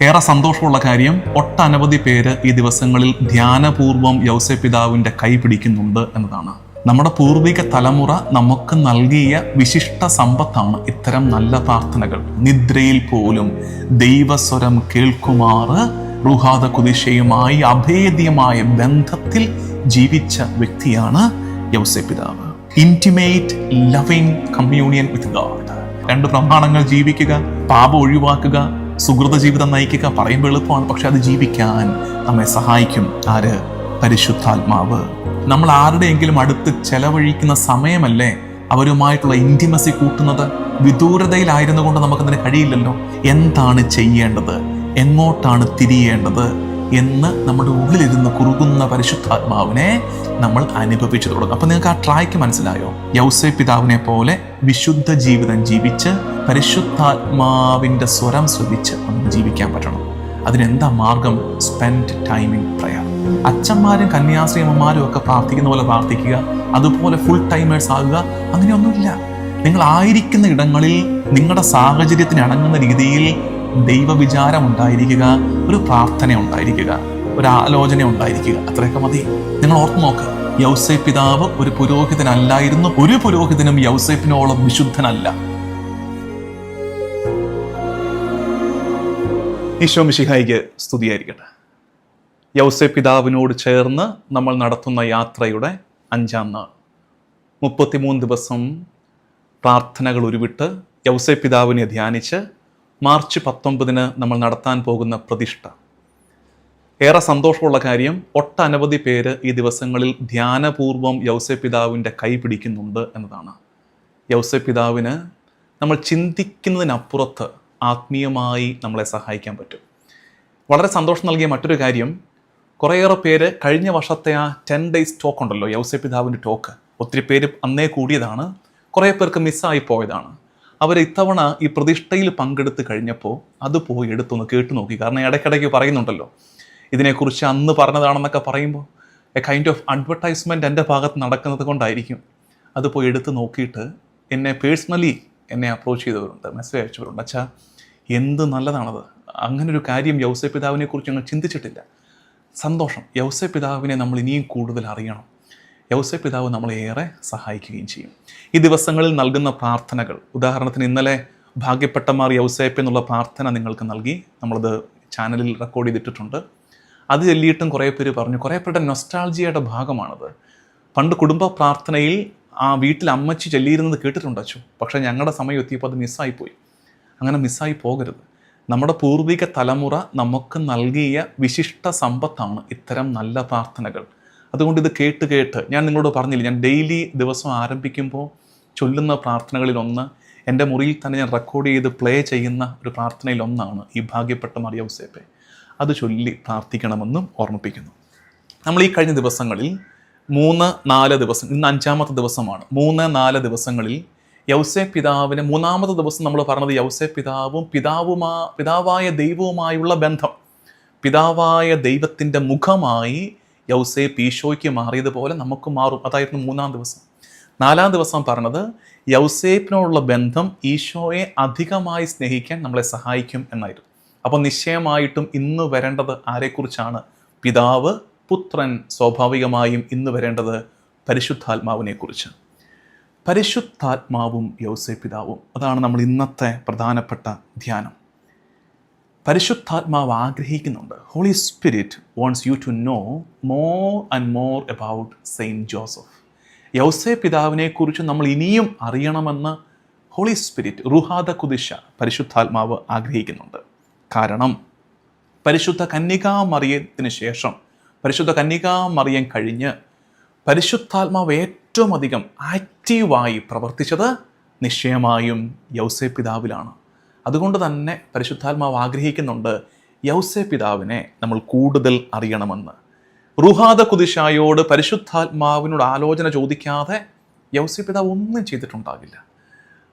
ഏറെ സന്തോഷമുള്ള കാര്യം ഒട്ടനവധി പേര് ഈ ദിവസങ്ങളിൽ ധ്യാനപൂർവം യൗസെ പിതാവിന്റെ കൈ പിടിക്കുന്നുണ്ട് എന്നതാണ്. നമ്മുടെ പൂർവിക തലമുറ നമുക്ക് നൽകിയ വിശിഷ്ട സമ്പത്താണ് ഇത്തരം നല്ല പ്രാർത്ഥനകൾ. നിദ്രയിൽ പോലും ദൈവസ്വരം കേൾക്കുമാറ് റുഹാദ കുതിശയുമായി അഭേദ്യമായ ബന്ധത്തിൽ ജീവിച്ച വ്യക്തിയാണ് യൗസെ പിതാവ് intimate loving communion with God രണ്ട് പ്രമാണങ്ങൾ ജീവിക്കുക പാപം ഒഴിവാക്കുക സുഹൃത ജീവിതം നയിക്കുക പറയുമ്പോൾ എളുപ്പമാണ് പക്ഷെ അത് ജീവിക്കാൻ നമ്മെ സഹായിക്കും. ആര്? പരിശുദ്ധാത്മാവ്. നമ്മൾ ആരുടെയെങ്കിലും അടുത്ത് ചെലവഴിക്കുന്ന സമയമല്ലേ അവരുമായിട്ടുള്ള ഇന്റിമസി കൂട്ടുന്നത്? വിദൂരതയിലായിരുന്നു കൊണ്ട് നമുക്കതിന് കഴിയില്ലല്ലോ. എന്താണ് ചെയ്യേണ്ടത്? എങ്ങോട്ടാണ് തിരിയേണ്ടത്? എന്ന് നമ്മുടെ ഉള്ളിലിരുന്ന് കുറുകുന്ന പരിശുദ്ധാത്മാവിനെ നമ്മൾ അനുഭവിച്ചു തുടങ്ങും. അപ്പം നിങ്ങൾക്ക് ആ ട്രായ്ക്ക് മനസ്സിലായോ? യൗസെ പിതാവിനെ പോലെ വിശുദ്ധ ജീവിതം ജീവിച്ച് പരിശുദ്ധാത്മാവിന്റെ സ്വരം ശ്രദ്ധിച്ച് നമുക്ക് ജീവിക്കാൻ പറ്റണം. അതിനെന്താ മാർഗം? സ്പെൻഡ് ടൈം ഇൻ പ്രയർ അച്ഛന്മാരും കന്യാസ്ത്രീയമ്മമാരും ഒക്കെ പ്രാർത്ഥിക്കുന്ന പോലെ പ്രാർത്ഥിക്കുക അതുപോലെ ഫുൾ ടൈമേഴ്സ് ആകുക അങ്ങനെയൊന്നുമില്ല. നിങ്ങൾ ആയിരിക്കുന്ന ഇടങ്ങളിൽ നിങ്ങളുടെ സാഹചര്യത്തിന് അടങ്ങുന്ന രീതിയിൽ ദൈവവിചാരം ഉണ്ടായിരിക്കുക ഒരു പ്രാർത്ഥന ഉണ്ടായിരിക്കുക ഒരു ആലോചന ഉണ്ടായിരിക്കുക. അത്രയൊക്കെ മതി. നിങ്ങൾ ഓർത്തു നോക്കുക യൗസേ പിതാവ് ഒരു പുരോഹിതനല്ലായിരുന്നു. ഒരു പുരോഹിതനും യൗസേപ്പിനോളം വിശുദ്ധനല്ല. ഈശോ മിശിഹായിക്ക് സ്തുതിയായിരിക്കട്ടെ. യൗസേ പിതാവിനോട് ചേർന്ന് നമ്മൾ നടത്തുന്ന യാത്രയുടെ അഞ്ചാം നാൾ. മുപ്പത്തിമൂന്ന് ദിവസം പ്രാർത്ഥനകൾ ഉരുവിട്ട് യൗസേ പിതാവിനെ ധ്യാനിച്ച് മാർച്ച് പത്തൊമ്പതിന് നമ്മൾ നടത്താൻ പോകുന്ന പ്രതിഷ്ഠ. ഏറെ സന്തോഷമുള്ള കാര്യം ഒട്ടനവധി പേര് ഈ ദിവസങ്ങളിൽ ധ്യാനപൂർവം യൗസെ പിതാവിന്റെ കൈ പിടിക്കുന്നുണ്ട് എന്നതാണ്. യൗസെ പിതാവിന് നമ്മൾ ചിന്തിക്കുന്നതിനപ്പുറത്ത് ആത്മീയമായി നമ്മളെ സഹായിക്കാൻ പറ്റും. വളരെ സന്തോഷം നൽകിയ മറ്റൊരു കാര്യം കുറേയേറെ പേര് കഴിഞ്ഞ വർഷത്തെ ആ ടെൻ ഡേയ്സ് ടോക്ക് ഉണ്ടല്ലോ യൗസെ പിതാവിന്റെ ടോക്ക്. ഒത്തിരി പേര് അന്നേ കൂടിയതാണ് കുറേ പേർക്ക് മിസ്സായി പോയതാണ്. അവർ ഇത്തവണ ഈ പ്രതിഷ്ഠയിൽ പങ്കെടുത്ത് കഴിഞ്ഞപ്പോൾ അത് പോയി എടുത്തൊന്ന് കേട്ടു നോക്കി. കാരണം ഇടയ്ക്കിടയ്ക്ക് പറയുന്നുണ്ടല്ലോ ഇതിനെക്കുറിച്ച് അന്ന് പറഞ്ഞതാണെന്നൊക്കെ പറയുമ്പോൾ എ കൈൻഡ് ഓഫ് അഡ്വർടൈസ്മെന്റ് എന്റെ ഭാഗത്ത് നടക്കുന്നത് കൊണ്ടായിരിക്കും. അത് പോയി എടുത്ത് നോക്കിയിട്ട് എന്നെ പേഴ്സണലി എന്നെ അപ്രോച്ച് ചെയ്തവരുണ്ട് മെസ്സേജ് അയച്ചവരുണ്ട്. അച്ഛാ എന്ത് നല്ലതാണത്? അങ്ങനൊരു കാര്യം യൗസ പിതാവിനെ കുറിച്ച് ഞങ്ങൾ ചിന്തിച്ചിട്ടില്ല. സന്തോഷം യൗസ പിതാവിനെ നമ്മൾ ഇനിയും കൂടുതൽ അറിയണം. യൗസെ പിതാവ് നമ്മളെ ഏറെ സഹായിക്കുകയും ചെയ്യും. ഈ ദിവസങ്ങളിൽ നൽകുന്ന പ്രാർത്ഥനകൾ ഉദാഹരണത്തിന് ഇന്നലെ ഭാഗ്യപ്പെട്ടമാർ യൗസേപ്പ് എന്നുള്ള പ്രാർത്ഥന നിങ്ങൾക്ക് നൽകി നമ്മളത് ചാനലിൽ റെക്കോർഡ് ചെയ്തിട്ടിട്ടുണ്ട്. അത് ചൊല്ലിയിട്ടും കുറേ പേര് പറഞ്ഞു കുറേ പേരുടെ നൊസ്റ്റാൾജിയയുടെ ഭാഗമാണത്. പണ്ട് കുടുംബ പ്രാർത്ഥനയിൽ ആ വീട്ടിൽ അമ്മച്ചി ചൊല്ലിയിരുന്നത് കേട്ടിട്ടുണ്ട് അച്ചു പക്ഷേ ഞങ്ങളുടെ സമയം എത്തിയപ്പോൾ അത് മിസ്സായിപ്പോയി. അങ്ങനെ മിസ്സായി പോകരുത്. നമ്മുടെ പൂർവിക തലമുറ നമുക്ക് നൽകിയ വിശിഷ്ട സമ്പത്താണ് ഇത്തരം നല്ല പ്രാർത്ഥനകൾ. അതുകൊണ്ട് ഇത് കേട്ട് കേട്ട് ഞാൻ നിങ്ങളോട് പറഞ്ഞില്ല ഞാൻ ഡെയിലി ദിവസം ആരംഭിക്കുമ്പോൾ ചൊല്ലുന്ന പ്രാർത്ഥനകളിൽ ഒന്ന് എന്റെ മുറിയിൽ തന്നെ ഞാൻ റെക്കോർഡ് ചെയ്ത് പ്ലേ ചെയ്യുന്ന ഒരു പ്രാർത്ഥനയിലൊന്നാണ് ഈ ഭാഗ്യപ്പെട്ട മറിയൗസേപ്പെ അത് ചൊല്ലി പ്രാർത്ഥിക്കണമെന്നും ഓർമ്മിപ്പിക്കുന്നു. നമ്മൾ ഈ കഴിഞ്ഞ ദിവസങ്ങളിൽ മൂന്ന് നാല് ദിവസം ഇന്ന് അഞ്ചാമത്തെ ദിവസമാണ്. മൂന്ന് നാല് ദിവസങ്ങളിൽ യൗസെ പിതാവിന് മൂന്നാമത്തെ ദിവസം നമ്മൾ പറഞ്ഞത് യൗസെ പിതാവും പിതാവുമാ പിതാവായ ദൈവവുമായുള്ള ബന്ധം. പിതാവായ ദൈവത്തിന്റെ മുഖമായി യൗസെ പീഷോയ്ക്ക് മാറിയതുപോലെ നമുക്ക് മാറും. അതായിരുന്നു മൂന്നാം ദിവസം. നാലാം ദിവസം പറഞ്ഞത് യൗസേപ്പിനോടുള്ള ബന്ധം ഈശോയെ അധികമായി സ്നേഹിക്കാൻ നമ്മളെ സഹായിക്കും എന്നായിരുന്നു. അപ്പോൾ നിശ്ചയമായിട്ടും ഇന്ന് വരേണ്ടത് ആരെക്കുറിച്ചാണ്? പിതാവ് പുത്രൻ സ്വാഭാവികമായും ഇന്ന് വരേണ്ടത് പരിശുദ്ധാത്മാവിനെ കുറിച്ച് പരിശുദ്ധാത്മാവും യൗസേ പിതാവും. അതാണ് നമ്മൾ ഇന്നത്തെ പ്രധാനപ്പെട്ട ധ്യാനം. പരിശുദ്ധാത്മാവ് ആഗ്രഹിക്കുന്നുണ്ട്. Holy spirit wants you to know more and more about saint Joseph Yause പിതാവിനെ കുറിച്ച് നമ്മൾ ഇനിയും അറിയണമെന്ന് ഹോളി സ്പിരിറ്റ് റുഹാദ കുദിശ പരിശുദ്ധാത്മാവ് ആഗ്രഹിക്കുന്നുണ്ട്. കാരണം പരിശുദ്ധ കന്യകാമറിയത്തിന് ശേഷം പരിശുദ്ധ കന്യകാമറിയം കഴിഞ്ഞ് പരിശുദ്ധാത്മാവ് ഏറ്റവും അധികം ആക്റ്റീവായി പ്രവർത്തിച്ചത് നിശ്ചയമായും യൗസേ പിതാവിലാണ്. അതുകൊണ്ട് തന്നെ പരിശുദ്ധാത്മാവ് ആഗ്രഹിക്കുന്നുണ്ട് യൗസെ പിതാവിനെ നമ്മൾ കൂടുതൽ അറിയണമെന്ന്. റുഹാദ കുതിശായോട് പരിശുദ്ധാത്മാവിനോട് ആലോചന ചോദിക്കാതെ യൗസെ പിതാവ് ഒന്നും ചെയ്തിട്ടുണ്ടാകില്ല.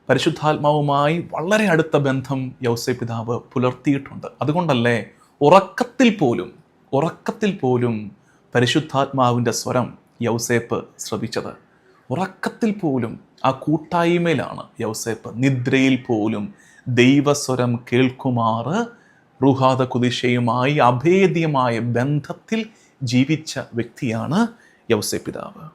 പരിശുദ്ധാത്മാവുമായി വളരെ അടുത്ത ബന്ധം യൗസെ പിതാവ് പുലർത്തിയിട്ടുണ്ട്. അതുകൊണ്ടല്ലേ ഉറക്കത്തിൽ പോലും ഉറക്കത്തിൽ പോലും പരിശുദ്ധാത്മാവിന്റെ സ്വരം യൗസേപ്പ് ശ്രവിച്ചത്. ഉറക്കത്തിൽ പോലും ആ കൂട്ടായ്മയിലാണ് യൗസേപ്പ് നിദ്രയിൽ പോലും ദൈവസ്വരം കേൾക്കുമാറ്. റുഹാദ കുതിശയുമായി അഭേദ്യമായ ബന്ധത്തിൽ ജീവിച്ച വ്യക്തിയാണ് യൗസെ പിതാവ്.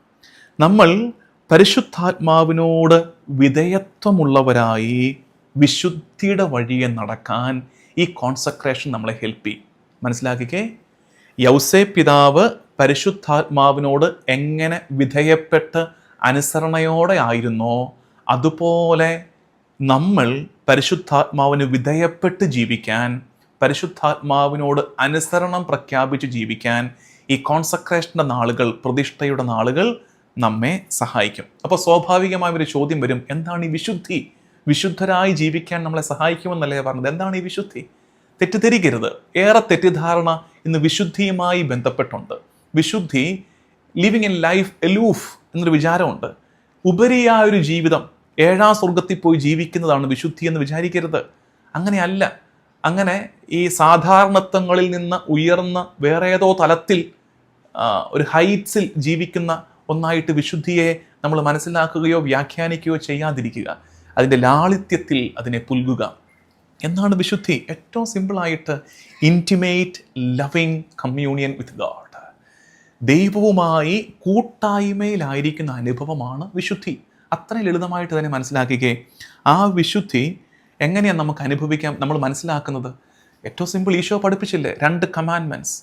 നമ്മൾ പരിശുദ്ധാത്മാവിനോട് വിധേയത്വമുള്ളവരായി വിശുദ്ധിയുടെ വഴിയെ നടക്കാൻ ഈ കോൺസെൻട്രേഷൻ നമ്മളെ ഹെൽപ്പ് ചെയ്യും. മനസ്സിലാക്കിക്കേ? യൗസെ പിതാവ് പരിശുദ്ധാത്മാവിനോട് എങ്ങനെ വിധേയപ്പെട്ട് അനുസരണയോടെ ആയിരുന്നോ അതുപോലെ നമ്മൾ പരിശുദ്ധാത്മാവിന് വിധേയപ്പെട്ട് ജീവിക്കാൻ പരിശുദ്ധാത്മാവിനോട് അനുസരണം പ്രഖ്യാപിച്ച് ജീവിക്കാൻ ഈ കോൺസെൻട്രേഷന്റെ നാളുകൾ പ്രതിഷ്ഠയുടെ നാളുകൾ നമ്മെ സഹായിക്കും. അപ്പോൾ സ്വാഭാവികമായ ഒരു ചോദ്യം വരും എന്താണ് ഈ വിശുദ്ധി? വിശുദ്ധരായി ജീവിക്കാൻ നമ്മളെ സഹായിക്കുമെന്നല്ലേ പറഞ്ഞത്? എന്താണ് ഈ വിശുദ്ധി? തെറ്റിദ്ധരിക്കരുത്. ഏറെ തെറ്റിദ്ധാരണ ഇന്ന് വിശുദ്ധിയുമായി ബന്ധപ്പെട്ടുണ്ട്. വിശുദ്ധി ലിവിങ് ഇൻ ലൈഫ് എലൂഫ് എന്നൊരു വിചാരമുണ്ട്. ഉപരിയായ ഒരു ജീവിതം ഏഴാം സ്വർഗത്തിൽ പോയി ജീവിക്കുന്നതാണ് വിശുദ്ധി എന്ന് വിചാരിക്കരുത്. അങ്ങനെയല്ല. അങ്ങനെ ഈ സാധാരണത്വങ്ങളിൽ നിന്ന് ഉയർന്ന വേറെ ഏതോ തലത്തിൽ ഒരു ഹൈറ്റ്സിൽ ജീവിക്കുന്ന ഒന്നായിട്ട് വിശുദ്ധിയെ നമ്മൾ മനസ്സിലാക്കുകയോ വ്യാഖ്യാനിക്കുകയോ ചെയ്യാതിരിക്കുക. അതിന്റെ ലാളിത്യത്തിൽ അതിനെ പുൽകുക. എന്നാണ് വിശുദ്ധി. ഏറ്റവും സിമ്പിളായിട്ട് intimate loving communion with God ദൈവവുമായി കൂട്ടായ്മയിലായിരിക്കുന്ന അനുഭവമാണ് വിശുദ്ധി. അത്രയും ലളിതമായിട്ട് തന്നെ മനസ്സിലാക്കിക്കേ. ആ വിശുദ്ധി എങ്ങനെയാണ് നമുക്ക് അനുഭവിക്കാം? നമ്മൾ മനസ്സിലാക്കുന്നത് ഏറ്റവും സിമ്പിൾ ഈശോ പഠിപ്പിച്ചില്ലേ? രണ്ട് കമാൻമെന്റ്സ്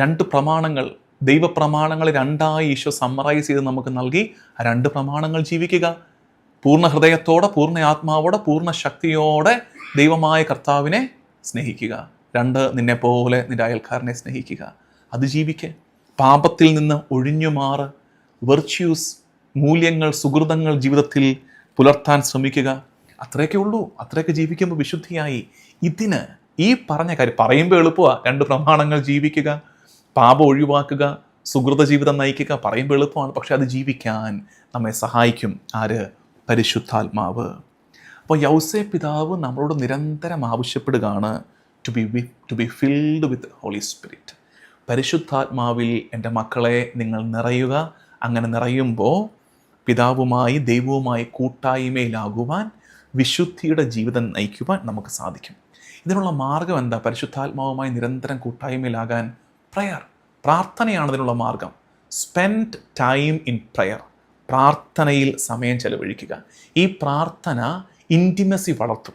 രണ്ട് പ്രമാണങ്ങൾ. ദൈവപ്രമാണങ്ങൾ രണ്ടായി ഈശോ സമ്മറൈസ് ചെയ്ത് നമുക്ക് നൽകി ആ രണ്ട് പ്രമാണങ്ങൾ ജീവിക്കുക. പൂർണ ഹൃദയത്തോടെ പൂർണ ആത്മാവോടെ പൂർണ ശക്തിയോടെ ദൈവമായ കർത്താവിനെ സ്നേഹിക്കുക. രണ്ട് നിന്നെ പോലെ നിന്റെ അയൽക്കാരനെ സ്നേഹിക്കുക. അത് ജീവിക്കേ. പാപത്തിൽ നിന്ന് ഒഴിഞ്ഞു മാറ് വെർച്യൂസ് മൂല്യങ്ങൾ സുഹൃതങ്ങൾ ജീവിതത്തിൽ പുലർത്താൻ ശ്രമിക്കുക. അത്രയൊക്കെ ഉള്ളൂ. അത്രയൊക്കെ ജീവിക്കുമ്പോൾ വിശുദ്ധിയായി. ഇതിന് ഈ പറഞ്ഞ കാര്യം പറയുമ്പോൾ എളുപ്പമാണ് രണ്ട് പ്രമാണങ്ങൾ ജീവിക്കുക പാപം ഒഴിവാക്കുക സുഹൃത ജീവിതം നയിക്കുക പറയുമ്പോൾ എളുപ്പമാണ്. പക്ഷെ അത് ജീവിക്കാൻ നമ്മെ സഹായിക്കും. ആര്? പരിശുദ്ധാത്മാവ്. അപ്പോൾ യൗസേ പിതാവ് നമ്മളോട് നിരന്തരം ആവശ്യപ്പെടുകയാണ് to be with to be filled with holy spirit പരിശുദ്ധാത്മാവിൽ എന്റെ മക്കളെ നിങ്ങൾ നിറയുക. അങ്ങനെ നിറയുമ്പോൾ പിതാവുമായി ദൈവവുമായി കൂട്ടായ്മയിലാകുവാൻ വിശുദ്ധിയുടെ ജീവിതം നയിക്കുവാൻ നമുക്ക് സാധിക്കും. ഇതിനുള്ള മാർഗം എന്താ? പരിശുദ്ധാത്മാവുമായി നിരന്തരം കൂട്ടായ്മയിലാകാൻ പ്രയർ പ്രാർത്ഥനയാണ് ഇതിനുള്ള മാർഗം. സ്പെൻഡ് ടൈം ഇൻ പ്രയർ പ്രാർത്ഥനയിൽ സമയം ചെലവഴിക്കുക. ഈ പ്രാർത്ഥന ഇന്റിമസി വളർത്തും.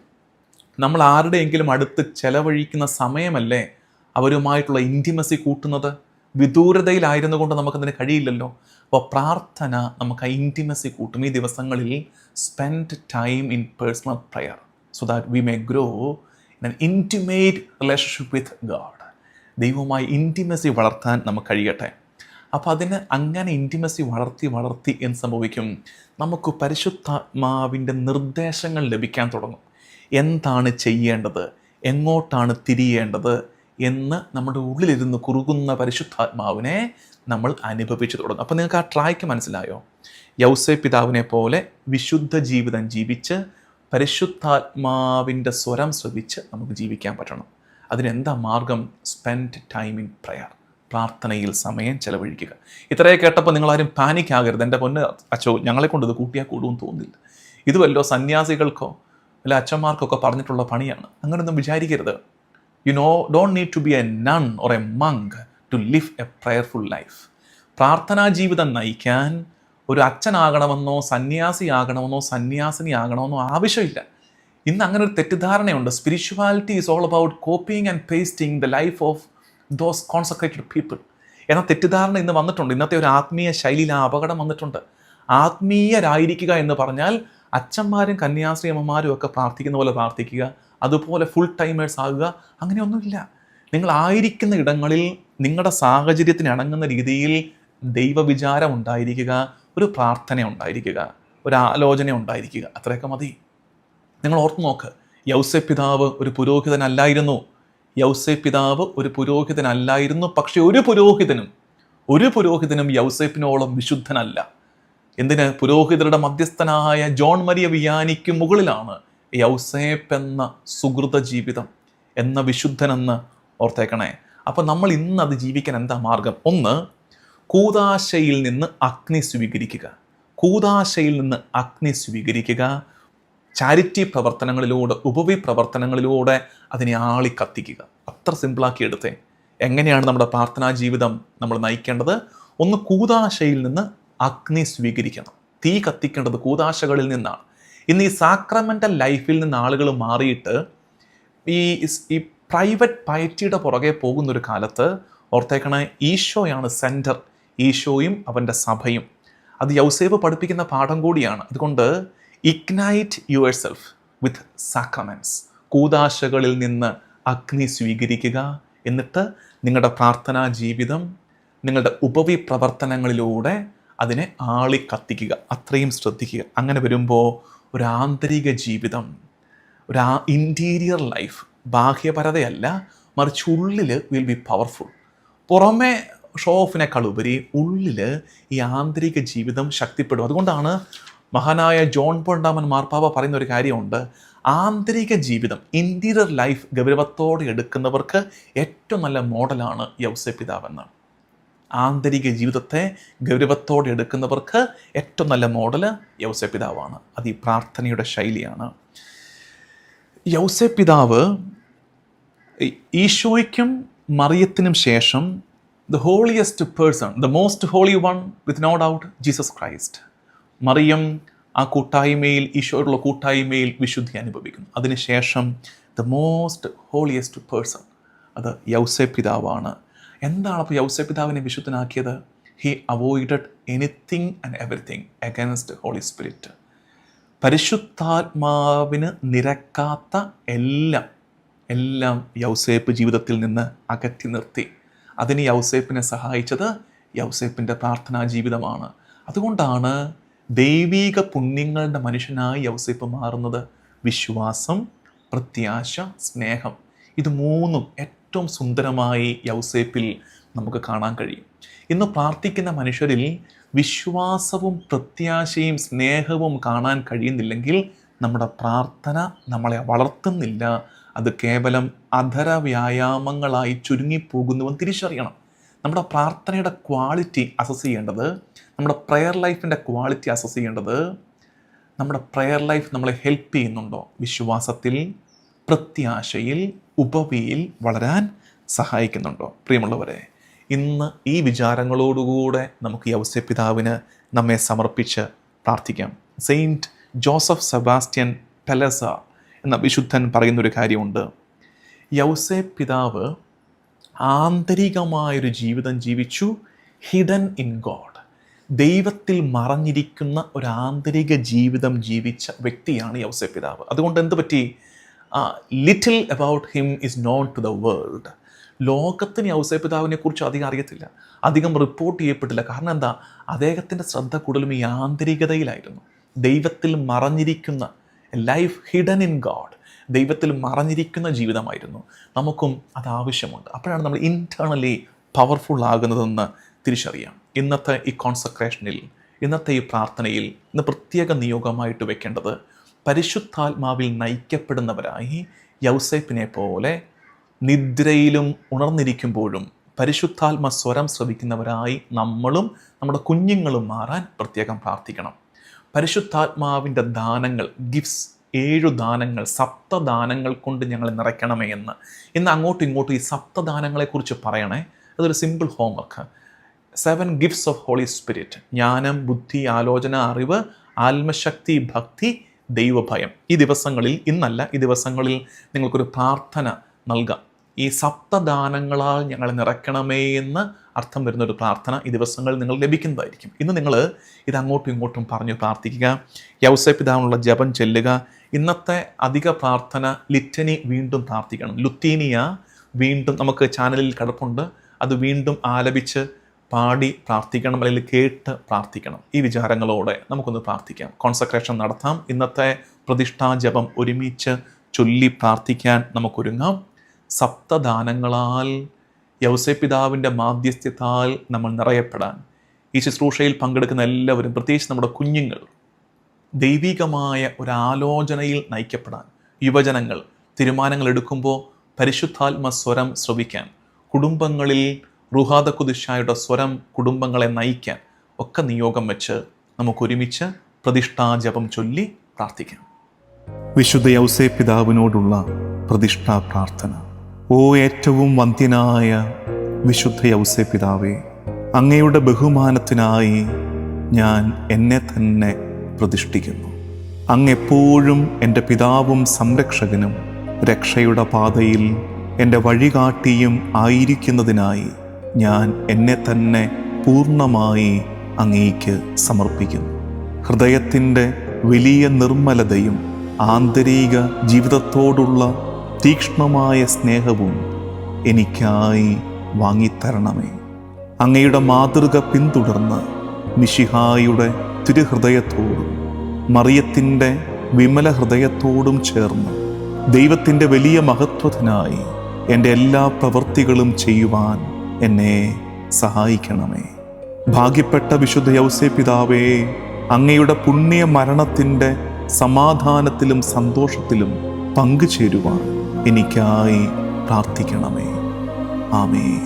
നമ്മൾ ആരുടെയെങ്കിലും അടുത്ത് ചെലവഴിക്കുന്ന സമയമല്ലേ അവരുമായിട്ടുള്ള ഇന്റിമസി കൂട്ടുന്നത്? വിദൂരതയിലായിരുന്നു കൊണ്ട് നമുക്കതിന് കഴിയില്ലല്ലോ. അപ്പോൾ പ്രാർത്ഥന നമുക്ക് ഇന്റിമസി കൂട്ടും. ഈ ദിവസങ്ങളിൽ spend time in personal prayer so that we may grow in an intimate relationship with God ദൈവവുമായി ഇന്റിമസി വളർത്താൻ നമുക്ക് കഴിയട്ടെ. അപ്പോൾ അതിന് അങ്ങനെ ഇന്റിമസി വളർത്തി വളർത്തി എന്ന് സംഭവിക്കും? നമുക്ക് പരിശുദ്ധാത്മാവിന്റെ നിർദ്ദേശങ്ങൾ ലഭിക്കാൻ തുടങ്ങും. എന്താണ് ചെയ്യേണ്ടത്? എങ്ങോട്ടാണ് തിരിയേണ്ടത്? എന്ന് നമ്മുടെ ഉള്ളിലിരുന്ന് കുറുകുന്ന പരിശുദ്ധാത്മാവിനെ നമ്മൾ അനുഭവിച്ചു തുടങ്ങും. അപ്പോൾ നിങ്ങൾക്ക് ആ ട്രായ്ക്ക് മനസ്സിലായോ? യൗസെ പിതാവിനെ പോലെ വിശുദ്ധ ജീവിതം ജീവിച്ച് പരിശുദ്ധാത്മാവിന്റെ സ്വരം ശ്രവിച്ച് നമുക്ക് ജീവിക്കാൻ പറ്റണം. അതിനെന്താ മാർഗം? സ്പെൻഡ് ടൈം ഇൻ പ്രയർ പ്രാർത്ഥനയിൽ സമയം ചെലവഴിക്കുക. ഇത്രയേ കേട്ടപ്പോൾ നിങ്ങളാരും പാനിക് ആകരുത്. എന്റെ പൊന്ന് അച്ചോ ഞങ്ങളെ കൊണ്ട് ഇത് കൂട്ടിയാൽ കൂടുമെന്ന് തോന്നില്ല ഇത് വല്ലോ സന്യാസികൾക്കോ അല്ല അച്ഛന്മാർക്കൊക്കെ പറഞ്ഞിട്ടുള്ള പണിയാണ്. അങ്ങനെയൊന്നും വിചാരിക്കരുത്. You know don't need to be a nun or a monk to live a prayerful life പ്രാർത്ഥനാ ജീവിതം നയിക്കാൻ ഒരു അച്ഛനാകണമെന്നോ സന്യാസി ആകണമെന്നോ സന്യാസിനി ആകണമെന്നോ ആവശ്യമില്ല. ഇന്ന് അങ്ങനെ ഒരു തെറ്റിദ്ധാരണയുണ്ട്. Spirituality is all about copying and pasting the life of those concentrated people എന്ന തെറ്റിദ്ധാരണ ഇന്ന് വന്നിട്ടുണ്ട്. ഇന്നത്തെ ഒരു ആത്മീയ ശൈലിയിൽ ആ അപകടം വന്നിട്ടുണ്ട്. ആത്മീയരായിരിക്കുക എന്ന് പറഞ്ഞാൽ അച്ഛന്മാരും കന്യാസ്ത്രീ അമ്മമാരും ഒക്കെ പ്രാർത്ഥിക്കുന്ന പോലെ പ്രാർത്ഥിക്കുക അതുപോലെ ഫുൾ ടൈമേഴ്സ് ആകുക അങ്ങനെയൊന്നുമില്ല. നിങ്ങൾ ആയിരിക്കുന്ന ഇടങ്ങളിൽ നിങ്ങളുടെ സാഹചര്യത്തിന് ഇണങ്ങുന്ന രീതിയിൽ ദൈവവിചാരം ഉണ്ടായിരിക്കുക ഒരു പ്രാർത്ഥന ഉണ്ടായിരിക്കുക ഒരു ആലോചന ഉണ്ടായിരിക്കുക. അത്രയൊക്കെ മതി. നിങ്ങൾ ഓർത്തു നോക്ക് യൗസെ പിതാവ് ഒരു പുരോഹിതനല്ലായിരുന്നു. യൗസെ പിതാവ് ഒരു പുരോഹിതനല്ലായിരുന്നു. പക്ഷെ ഒരു പുരോഹിതനും ഒരു പുരോഹിതനും യൗസേപ്പിനോളം വിശുദ്ധനല്ല. എന്തിന്? പുരോഹിതരുടെ മധ്യസ്ഥനായ ജോൺ മരിയ വിയാനിക്ക് മുകളിലാണ് യൗസേപ്പ് എന്ന സുഹൃത ജീവിതം എന്ന വിശുദ്ധനെന്ന് ഓർത്തേക്കണേ. അപ്പം നമ്മൾ ഇന്ന് അത് ജീവിക്കാൻ എന്താ മാർഗം? ഒന്ന് കൂതാശയിൽ നിന്ന് അഗ്നി സ്വീകരിക്കുക. കൂതാശയിൽ നിന്ന് അഗ്നി സ്വീകരിക്കുക. ചാരിറ്റി പ്രവർത്തനങ്ങളിലൂടെ ഉപവി പ്രവർത്തനങ്ങളിലൂടെ അതിനെ ആളി കത്തിക്കുക അത്ര സിമ്പിളാക്കി എടുത്തേ. എങ്ങനെയാണ് നമ്മുടെ പ്രാർത്ഥനാ ജീവിതം നമ്മൾ നയിക്കേണ്ടത്? ഒന്ന് കൂതാശയിൽ നിന്ന് അഗ്നി സ്വീകരിക്കണം തീ കത്തിക്കേണ്ടത് കൂതാശകളിൽ നിന്നാണ്. ഇന്ന് ഈ സാക്രമെന്റൽ ലൈഫിൽ നിന്ന് ആളുകൾ മാറിയിട്ട് ഈ ഈ പ്രൈവറ്റ് പയറ്റിയുടെ പുറകെ പോകുന്നൊരു കാലത്ത് ഓർത്തേക്കണ ഈശോയാണ് സെന്റർ ഈശോയും അവന്റെ സഭയും. അത് യൗസേബ് പഠിപ്പിക്കുന്ന പാഠം കൂടിയാണ്. അതുകൊണ്ട് ignite yourself with sacraments കൂതാശകളിൽ നിന്ന് അഗ്നി സ്വീകരിക്കുക. എന്നിട്ട് നിങ്ങളുടെ പ്രാർത്ഥനാ ജീവിതം നിങ്ങളുടെ ഉപവി പ്രവർത്തനങ്ങളിലൂടെ അതിനെ ആളി കത്തിക്കുക അത്രയും ശ്രദ്ധിക്കുക. അങ്ങനെ വരുമ്പോൾ ഒരു ആന്തരിക ജീവിതം ഒരു ആ ഇന്റീരിയർ ലൈഫ് ബാഹ്യപരതയല്ല മറിച്ച് ഉള്ളിൽ വിൽ ബി പവർഫുൾ പുറമെ ഷോ ഓഫിനേക്കാൾ ഉപരി ഉള്ളിൽ ഈ ആന്തരിക ജീവിതം ശക്തിപ്പെടും. അതുകൊണ്ടാണ് മഹാനായ ജോൺ പൊണ്ടാമൻ മാർപ്പാവ പറയുന്ന ഒരു കാര്യമുണ്ട്. ആന്തരിക ജീവിതം ഇന്റീരിയർ ലൈഫ് ഗൗരവത്തോടെ എടുക്കുന്നവർക്ക് ഏറ്റവും നല്ല മോഡലാണ് യൗസെ പിതാവെന്ന് ആന്തരിക ജീവിതത്തെ ഗൗരവത്തോടെ എടുക്കുന്നവർക്ക് ഏറ്റവും നല്ല മോഡൽ യൗസെ പിതാവാണ് അത് ഈ പ്രാർത്ഥനയുടെ ശൈലിയാണ്. യൗസെ പിതാവ് ഈശോയ്ക്കും മറിയത്തിനും ശേഷം the holiest person the most holy one with no doubt Jesus Christ Mariyam ആ കൂട്ടായ്മയിൽ ഈശോയുള്ള കൂട്ടായ്മയിൽ വിശുദ്ധി അനുഭവിക്കുന്നു. അതിനുശേഷം ദ മോസ്റ്റ് ഹോളിയസ്റ്റ് പേഴ്സൺ അത് യൗസെ പിതാവാണ് എന്താണ് അപ്പോൾ യൗസ പിതാവിനെ വിശുദ്ധനാക്കിയത്? He avoided anything and everything against holy spirit പരിശുദ്ധാത്മാവിന് നിരക്കാത്ത എല്ലാം എല്ലാം യൗസേപ്പ് ജീവിതത്തിൽ നിന്ന് അകറ്റി നിർത്തി. അതിന് യൗസേപ്പിനെ സഹായിച്ചത് യൗസേപ്പിന്റെ പ്രാർത്ഥനാ ജീവിതമാണ്. അതുകൊണ്ടാണ് ദൈവീക പുണ്യങ്ങളുടെ മനുഷ്യനായി യൗസേപ്പ് മാറുന്നത്. വിശ്വാസം പ്രത്യാശ സ്നേഹം. ഇത് മൂന്നും ഏറ്റവും സുന്ദരമായി യൗസേപ്പിൽ നമുക്ക് കാണാൻ കഴിയും. ഇന്ന് പ്രാർത്ഥിക്കുന്ന മനുഷ്യരിൽ വിശ്വാസവും പ്രത്യാശയും സ്നേഹവും കാണാൻ കഴിയുന്നില്ലെങ്കിൽ നമ്മുടെ പ്രാർത്ഥന നമ്മളെ വളർത്തുന്നില്ല. അത് കേവലം അധര വ്യായാമങ്ങളായി ചുരുങ്ങിപ്പോകുന്നുവെന്ന് തിരിച്ചറിയണം. നമ്മുടെ പ്രാർത്ഥനയുടെ ക്വാളിറ്റി അസസ് ചെയ്യേണ്ടത് നമ്മുടെ പ്രെയർ ലൈഫിന്റെ ക്വാളിറ്റി അസസ് ചെയ്യേണ്ടത് നമ്മുടെ പ്രെയർ ലൈഫ് നമ്മളെ ഹെൽപ്പ് ചെയ്യുന്നുണ്ടോ? വിശ്വാസത്തിൽ പ്രത്യാശയിൽ ഉപവിയിൽ വളരാൻ സഹായിക്കുന്നുണ്ടോ? പ്രിയമുള്ളവരെ ഇന്ന് ഈ വിചാരങ്ങളോടുകൂടെ നമുക്ക് ഈ അവസ്യപിതാവിന് നമ്മെ സമർപ്പിച്ച് പ്രാർത്ഥിക്കാം. സെയിന്റ് ജോസഫ് സെബാസ്റ്റ്യൻ പെലസ എന്ന വിശുദ്ധൻ പറയുന്നൊരു കാര്യമുണ്ട്. യൗസെ പിതാവ് ആന്തരികമായൊരു ജീവിതം ജീവിച്ചു ഹിഡൻ ഇൻ ഗോഡ്. ദൈവത്തിൽ മറഞ്ഞിരിക്കുന്ന ഒരു ആന്തരിക ജീവിതം ജീവിച്ച വ്യക്തിയാണ് യൗസെ പിതാവ് അതുകൊണ്ട് എന്ത് പറ്റി? Little about him is known to the world ലോകത്തിന് യൗസേ പിതാവിനെ കുറിച്ച് അധികം അറിയത്തില്ല. അധികം റിപ്പോർട്ട് ചെയ്യപ്പെട്ടില്ല. കാരണം എന്താ? അദ്ദേഹത്തിന്റെ ശ്രദ്ധ കൂടുതലും ഈ ആന്തരികതയിലായിരുന്നു. ദൈവത്തിൽ മറഞ്ഞിരിക്കുന്ന ലൈഫ് ഹിഡൻ ഇൻ ഗാഡ് ദൈവത്തിൽ മറഞ്ഞിരിക്കുന്ന ജീവിതമായിരുന്നു. നമുക്കും അത് ആവശ്യമുണ്ട്. അപ്പോഴാണ് നമ്മൾ ഇന്റേർണലി പവർഫുൾ ആകുന്നതെന്ന് തിരിച്ചറിയാം. ഇന്നത്തെ ഈ കോൺസെൻട്രേഷനിൽ ഇന്നത്തെ ഈ പ്രാർത്ഥനയിൽ ഇന്ന് പ്രത്യേക നിയോഗമായിട്ട് വെക്കേണ്ടത് പരിശുദ്ധാത്മാവിൽ നയിക്കപ്പെടുന്നവരായി യൗസേപ്പിനെ പോലെ നിദ്രയിലും ഉണർന്നിരിക്കുമ്പോഴും പരിശുദ്ധാത്മ സ്വരം ശ്രവിക്കുന്നവരായി നമ്മളും നമ്മുടെ കുഞ്ഞുങ്ങളും മാറാൻ പ്രത്യേകം പ്രാർത്ഥിക്കണം. പരിശുദ്ധാത്മാവിന്റെ ദാനങ്ങൾ ഗിഫ്റ്റ്സ് ഏഴു ദാനങ്ങൾ സപ്തദാനങ്ങൾ കൊണ്ട് ഞങ്ങൾ നിറയ്ക്കണമേ എന്ന്. ഇന്ന് അങ്ങോട്ടും ഇങ്ങോട്ടും ഈ സപ്തദാനങ്ങളെക്കുറിച്ച് പറയണേ. അതൊരു simple homework seven gifts of holy spirit ജ്ഞാനം ബുദ്ധി ആലോചന അറിവ് ആത്മശക്തി ഭക്തി ദൈവഭയം. ഈ ദിവസങ്ങളിൽ ഇന്നല്ല ഈ ദിവസങ്ങളിൽ നിങ്ങൾക്കൊരു പ്രാർത്ഥന നൽകാം. ഈ സപ്തദാനങ്ങളാൽ ഞങ്ങൾ നിറയ്ക്കണമേ എന്ന് അർത്ഥം വരുന്ന ഒരു പ്രാർത്ഥന ഈ ദിവസങ്ങളിൽ നിങ്ങൾ ലഭിക്കുന്നതായിരിക്കും. ഇന്ന് നിങ്ങൾ ഇത് അങ്ങോട്ടും ഇങ്ങോട്ടും പറഞ്ഞു പ്രാർത്ഥിക്കുക. യൗസപിതാവിനുള്ള ജപം ചെല്ലുക. ഇന്നത്തെ അധിക പ്രാർത്ഥന ലിറ്റനി വീണ്ടും പ്രാർത്ഥിക്കണം. ലുത്തീനിയ വീണ്ടും നമുക്ക് ചാനലിൽ കിടപ്പുണ്ട്. അത് വീണ്ടും ആലപിച്ച് പാടി പ്രാർത്ഥിക്കണം അല്ലെങ്കിൽ കേട്ട് പ്രാർത്ഥിക്കണം. ഈ വിചാരങ്ങളോടെ നമുക്കൊന്ന് പ്രാർത്ഥിക്കാം. കോൺസെൻട്രേഷൻ നടത്താം. ഇന്നത്തെ പ്രതിഷ്ഠാ ജപം ഒരുമിച്ച് ചൊല്ലി പ്രാർത്ഥിക്കാൻ നമുക്കൊരുങ്ങാം. സപ്തദാനങ്ങളാൽ യൗസപിതാവിന്റെ മാധ്യസ്ഥ്യത്താൽ നമ്മൾ നിറയപ്പെടാൻ. ഈ ശുശ്രൂഷയിൽ പങ്കെടുക്കുന്ന എല്ലാവരും പ്രത്യേകിച്ച് നമ്മുടെ കുഞ്ഞുങ്ങൾ ദൈവികമായ ഒരാലോചനയിൽ നയിക്കപ്പെടാൻ. യുവജനങ്ങൾ തീരുമാനങ്ങൾ എടുക്കുമ്പോൾ പരിശുദ്ധാത്മ സ്വരം ശ്രവിക്കാൻ. കുടുംബങ്ങളിൽ റുഹാദ കുദിഷായുടെ സ്വരം കുടുംബങ്ങളെ നയിക്കാൻ ഒക്കെ നിയോഗം വെച്ച് നമുക്കൊരുമിച്ച് പ്രതിഷ്ഠാജപം ചൊല്ലി പ്രാർത്ഥിക്കാം. വിശുദ്ധ യൗസേ പിതാവിനോടുള്ള പ്രതിഷ്ഠാ പ്രാർത്ഥന. ഓ ഏറ്റവും വന്ധ്യനായ വിശുദ്ധ യൗസേ പിതാവേ അങ്ങയുടെ ബഹുമാനത്തിനായി ഞാൻ എന്നെ തന്നെ പ്രതിഷ്ഠിക്കുന്നു. അങ്ങ് എപ്പോഴും എന്റെ പിതാവും സംരക്ഷകനും രക്ഷയുടെ പാതയിൽ എന്റെ വഴികാട്ടിയും ആയിരിക്കുന്നതിനായി ഞാൻ എന്നെ തന്നെ പൂർണമായി അങ്ങേക്ക് സമർപ്പിക്കുന്നു. ഹൃദയത്തിന്റെ വലിയ നിർമ്മലതയും ആന്തരിക ജീവിതത്തോടുള്ള തീക്ഷ്ണമായ സ്നേഹവും എനിക്കായി വാങ്ങിത്തരണമേ. അങ്ങയുടെ മാതൃക പിന്തുടർന്ന് മിഷിഹായുടെ തിരുഹൃദയത്തോടും മറിയത്തിന്റെ വിമല ഹൃദയത്തോടും ചേർന്ന് ദൈവത്തിന്റെ വലിയ മഹത്വത്തിനായി എന്റെ എല്ലാ പ്രവൃത്തികളും ചെയ്യുവാൻ എന്നെ സഹായിക്കണമേ. ഭാഗ്യപ്പെട്ട വിശുദ്ധ യൗസേ പിതാവേ അങ്ങയുടെ പുണ്യ മരണത്തിന്റെ സമാധാനത്തിലും സന്തോഷത്തിലും പങ്കുചേരുവാൻ എനിക്കായി പ്രാർത്ഥിക്കണമേ. ആമേ